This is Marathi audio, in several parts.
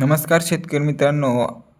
नमस्कार शेतकरी मित्रांनो.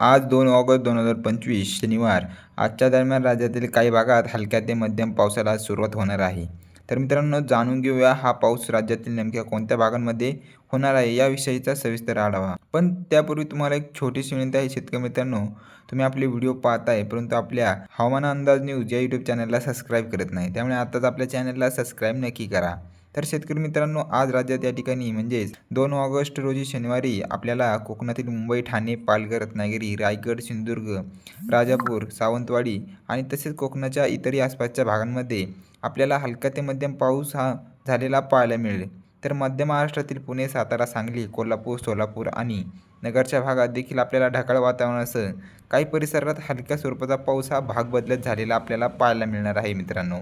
आज दोन ऑगस्ट दोन हजार पंचवीस शनिवार. आजच्या दरम्यान राज्यातील काही भागात हलक्या ते मध्यम पावसाला सुरुवात होणार आहे. तर मित्रांनो जाणून घेऊया हा पाऊस राज्यातील नेमक्या कोणत्या भागांमध्ये होणार आहे याविषयीचा सविस्तर आढावा. पण त्यापूर्वी तुम्हाला एक छोटीशी विनंती आहे शेतकरी मित्रांनो तुम्ही आपले व्हिडिओ पाहताय परंतु आपल्या हवामान अंदाज न्यूज या यूट्यूब चॅनलला सबस्क्राईब करत नाही. त्यामुळे आताच आपल्या चॅनलला सबस्क्राईब नक्की करा. तर शेतकरी मित्रांनो आज राज्यात या ठिकाणी म्हणजेच दोन ऑगस्ट रोजी शनिवारी आपल्याला कोकणातील मुंबई ठाणे पालघर रत्नागिरी रायगड सिंधुदुर्ग राजापूर सावंतवाडी आणि तसेच कोकणाच्या इतरही आसपासच्या भागांमध्ये आपल्याला हलका ते मध्यम पाऊस हा झालेला पाहायला मिळेल. तर मध्य महाराष्ट्रातील पुणे सातारा सांगली कोल्हापूर सोलापूर आणि नगरच्या भागात देखील आपल्याला ढगाळ वातावरणासह काही परिसरात हलक्या स्वरूपाचा पाऊस हा भाग बदलत झालेला आपल्याला पाहायला मिळणार आहे मित्रांनो.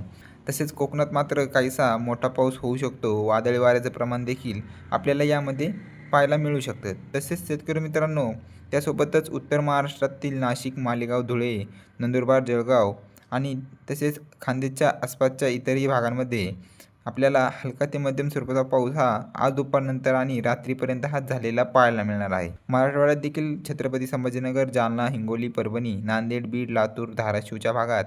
तसेच कोकणात मात्र काहीसा मोठा पाऊस होऊ शकतो. वादळी वाऱ्याचं प्रमाण देखील आपल्याला यामध्ये पाहायला मिळू शकतं. तसेच शेतकरी मित्रांनो त्यासोबतच उत्तर महाराष्ट्रातील नाशिक मालेगाव धुळे नंदुरबार जळगाव आणि तसेच खांदेच्या आसपासच्या इतरही भागांमध्ये आपल्याला हलका ते मध्यम स्वरूपाचा पाऊस हा आज दुपारनंतर आणि रात्रीपर्यंत हा झालेला पाहायला मिळणार आहे. मराठवाड्यात देखील छत्रपती संभाजीनगर जालना हिंगोली परभणी नांदेड बीड लातूर धाराशिवच्या भागात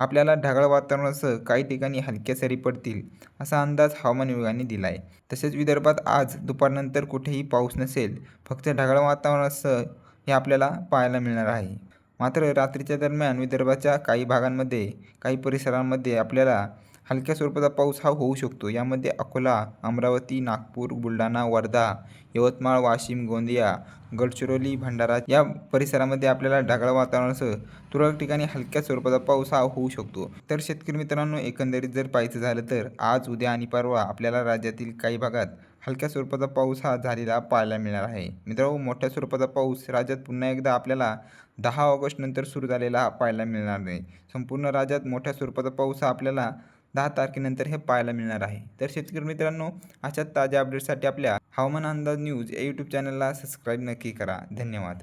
आपल्याला ढगाळ वातावरणासह काही ठिकाणी हलक्या सरी पडतील असा अंदाज हवामान विभागाने दिला आहे तसेच विदर्भात आज दुपारनंतर कुठेही पाऊस नसेल फक्त ढगाळ वातावरणासह हे आपल्याला पाहायला मिळणार आहे. मात्र रात्रीच्या दरम्यान विदर्भाच्या काही भागांमध्ये काही परिसरांमध्ये आपल्याला हलक्या स्वरूपाचा पाऊस हा होऊ शकतो. यामध्ये अकोला अमरावती नागपूर बुलढाणा वर्धा यवतमाळ वाशिम गोंदिया गडचिरोली भंडारा या परिसरामध्ये आपल्याला ढगाळ वातावरणासह तुरळक ठिकाणी हलक्या स्वरूपाचा पाऊस हा होऊ शकतो. तर शेतकरी मित्रांनो एकंदरीत जर पाहायचं झालं तर आज उद्या आणि परवा आपल्याला राज्यातील काही भागात हलक्या स्वरूपाचा पाऊस हा झालेला पाहायला मिळणार आहे. मित्रांनो मोठ्या स्वरूपाचा पाऊस राज्यात पुन्हा एकदा आपल्याला दहा ऑगस्ट नंतर सुरू झालेला पाहायला मिळणार नाही. संपूर्ण राज्यात मोठ्या स्वरूपाचा पाऊस हा आपल्याला दहा तारखेनंतर हे पाहायला मिळणार आहे. तर शेतकरी मित्रांनो अशा ताज्या अपडेटसाठी आपल्या हवामान अंदाज न्यूज या यूट्यूब चॅनलला सबस्क्राईब नक्की करा. धन्यवाद.